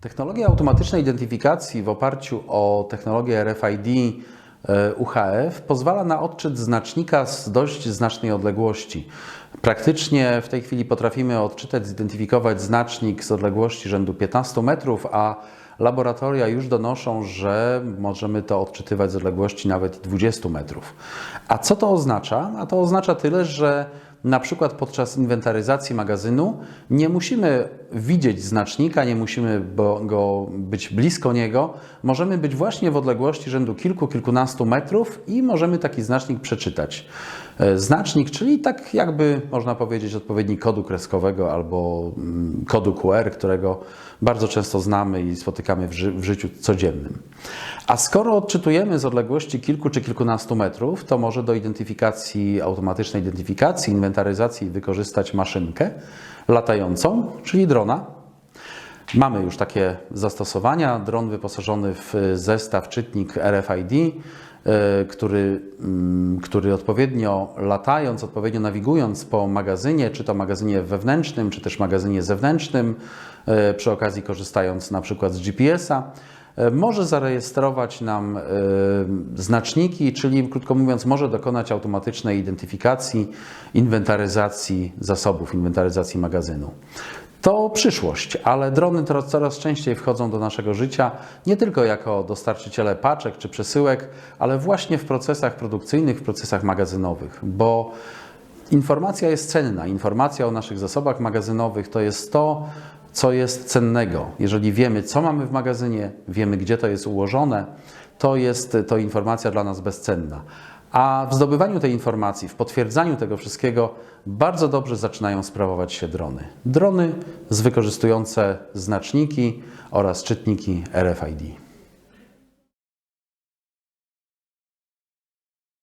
Technologia automatycznej identyfikacji w oparciu o technologię RFID e, UHF pozwala na odczyt znacznika z dość znacznej odległości. Praktycznie w tej chwili potrafimy odczytać, zidentyfikować znacznik z odległości rzędu 15 metrów, a laboratoria już donoszą, że możemy to odczytywać z odległości nawet 20 metrów. A co to oznacza? A to oznacza tyle, że na przykład podczas inwentaryzacji magazynu nie musimy widzieć znacznika, nie musimy go być blisko niego. Możemy być właśnie w odległości rzędu kilku, kilkunastu metrów i możemy taki znacznik przeczytać. E, Znacznik, czyli tak jakby można powiedzieć odpowiednik kodu kreskowego albo mm, kodu QR, którego bardzo często znamy i spotykamy w, ży- w życiu codziennym. A skoro odczytujemy z odległości kilku czy kilkunastu metrów, to może do identyfikacji, automatycznej identyfikacji, inwentaryzacji wykorzystać maszynkę latającą, czyli drona. Mamy już takie zastosowania. Dron wyposażony w zestaw czytnik RFID, e, który, mm, który odpowiednio latając, odpowiednio nawigując po magazynie, czy to magazynie wewnętrznym, czy też magazynie zewnętrznym, e, przy okazji korzystając na przykład z GPS-a, e, może zarejestrować nam e, znaczniki, czyli krótko mówiąc, może dokonać automatycznej identyfikacji, inwentaryzacji zasobów, inwentaryzacji magazynu. To przyszłość, ale drony coraz częściej wchodzą do naszego życia nie tylko jako dostarczyciele paczek czy przesyłek, ale właśnie w procesach produkcyjnych, w procesach magazynowych, bo informacja jest cenna. Informacja o naszych zasobach magazynowych to jest to, co jest cennego. Jeżeli wiemy, co mamy w magazynie, wiemy, gdzie to jest ułożone, to jest to informacja dla nas bezcenna. A w zdobywaniu tej informacji, w potwierdzaniu tego wszystkiego bardzo dobrze zaczynają sprawować się drony. Drony z wykorzystujące znaczniki oraz czytniki RFID.